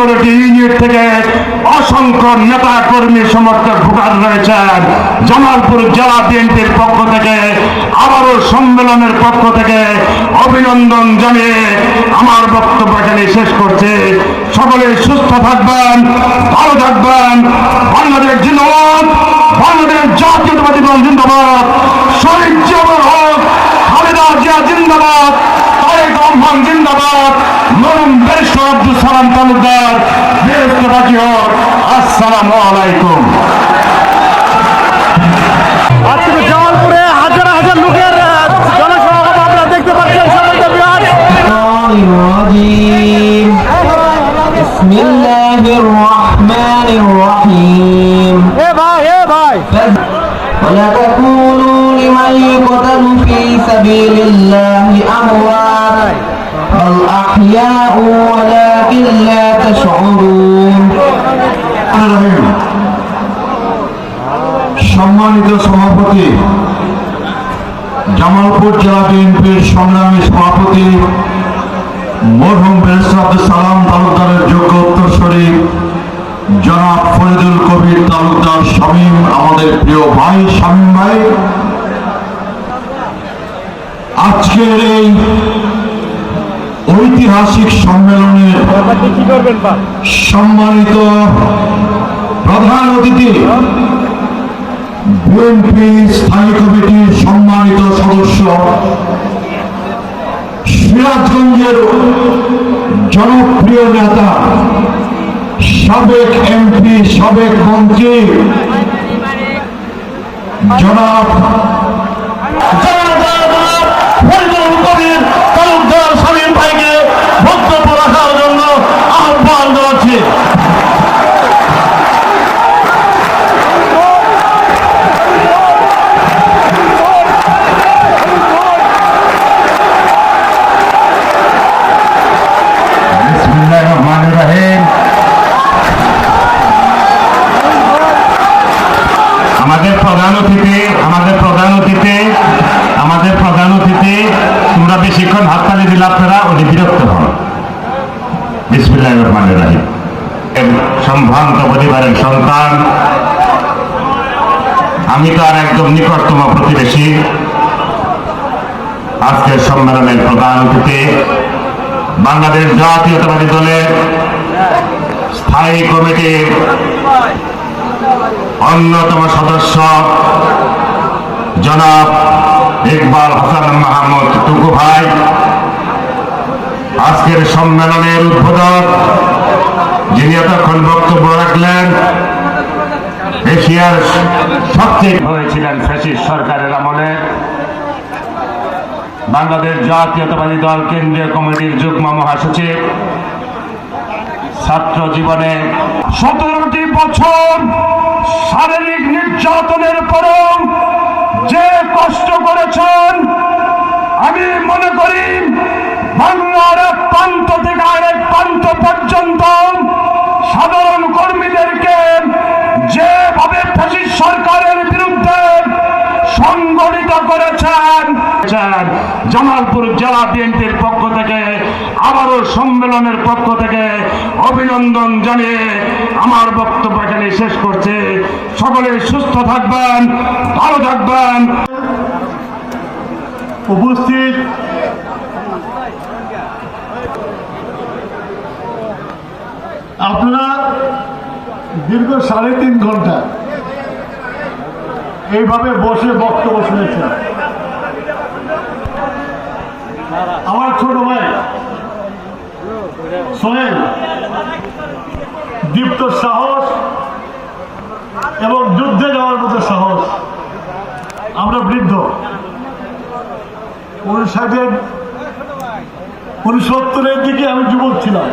পনেরোটি ইউনিট থেকে অসংখ্য নেতা কর্মী সমর্থক ভোটার রয়েছেন। জামালপুর জেলা বিএনপির পক্ষ থেকে আবারও সম্মেলনের পক্ষ থেকে অভিনন্দন জানিয়ে আমার বক্তব্য এখানে শেষ করছি। সকলে সুস্থ থাকবেন, ভালো থাকবেন। বাংলাদেশ জিন্দাবাদ, বাংলাদেশ জাতীয়তাবাদী জিন্দাবাদ। শহীদ জিয়াউর হক খালেদা জিয়া জিন্দাবাদ। রহমান জিন্দাবাদ মরুম ব্যারিস্টার আব্দুল সালাম তালুকদার বৃহস্পতি হোক আসসালামু আলাইকুম আজকে জামালপুরে হাজার হাজার লোকের আহ, জনসমাগম আপনারা দেখতে পাচ্ছেন সম্মানিত বিরাট الشيطان الرجيم بسم الله الرحمن الرحيم এ ভাই এ ভাই ولا تقولوا لمن يقتل في سبيل الله أموات بل أحياء ولكن لا تشعرون রহিম। সম্মানিত সভাপতি জামালপুর জেলা বিএনপির সংগ্রামী সভাপতি মরহুম ব্যারিস্টার আব্দুল সালাম তালুকদারের যোগ্য উত্তরসূরি জনাব ফরিদুল কবির তালুকদার শামীম আমাদের প্রিয় ভাই শামীম ভাই আজকের এই ঐতিহাসিক বা সম্মানিত প্রধান অতিথি বিএনপি স্থায়ী কমিটির সম্মানিত সদস্য সিরাজগঞ্জের জনপ্রিয় নেতা সাবেক এমপি সাবেক মন্ত্রী জনাব অতিথি তোমরা বেশিক্ষণ হাততালি দিলে আপনারা উনি বিরক্ত হন। সম্ভ্রান্ত পরিবারের সন্তান। আমি তো আর একদম নিকটতম প্রতিবেশী। আজকের সম্মেলনের প্রধান অতিথি বাংলাদেশ জাতীয়তাবাদী দলের স্থায়ী কমিটির অন্যতম সদস্য জনাব ইকবাল হাসান মাহমুদ, টুকু ভাই, আজকের সম্মেলনের উদ্বোধক, যিনি এতক্ষণ বক্তব্য রাখলেন, এশিয়ার সবচেয়ে হয়েছিলেন ফ্যাসিস্ট সরকারের আমলে, বাংলাদেশ জাতীয়তাবাদী দল কেন্দ্রীয় কমিটির যুগ্ম মহাসচিব, ছাত্র জীবনে সতেরোটি বছর শারীরিক নির্যাতনের পরও যে কষ্ট করেছেন, আমি মনে করি বাংলার এক প্রান্ত থেকে আরেক প্রান্ত পর্যন্ত সাধারণ কর্মীদেরকে যেভাবে ফাঁসির সরকারের সংগঠিত করেছেন। জামালপুর জেলা বিএনপির পক্ষ থেকে, আবারও সম্মেলনের পক্ষ থেকে অভিনন্দন জানিয়ে আমার বক্তব্য এখানে শেষ করছে। সকলে সুস্থ থাকবেন, ভালো থাকবেন। উপস্থিত আপনারা দীর্ঘ সাড়ে তিন ঘণ্টা এইভাবে বসে বক্তব্য শুনেছেন। আমার ছোট ভাই, সোহেল, দীপ্ত সাহস এবং যুদ্ধে যাওয়ার মতো সাহস। আমরা বৃদ্ধ। উনিশ ষাটের, উনিশ সত্তরের দিকে আমি যুবক ছিলাম।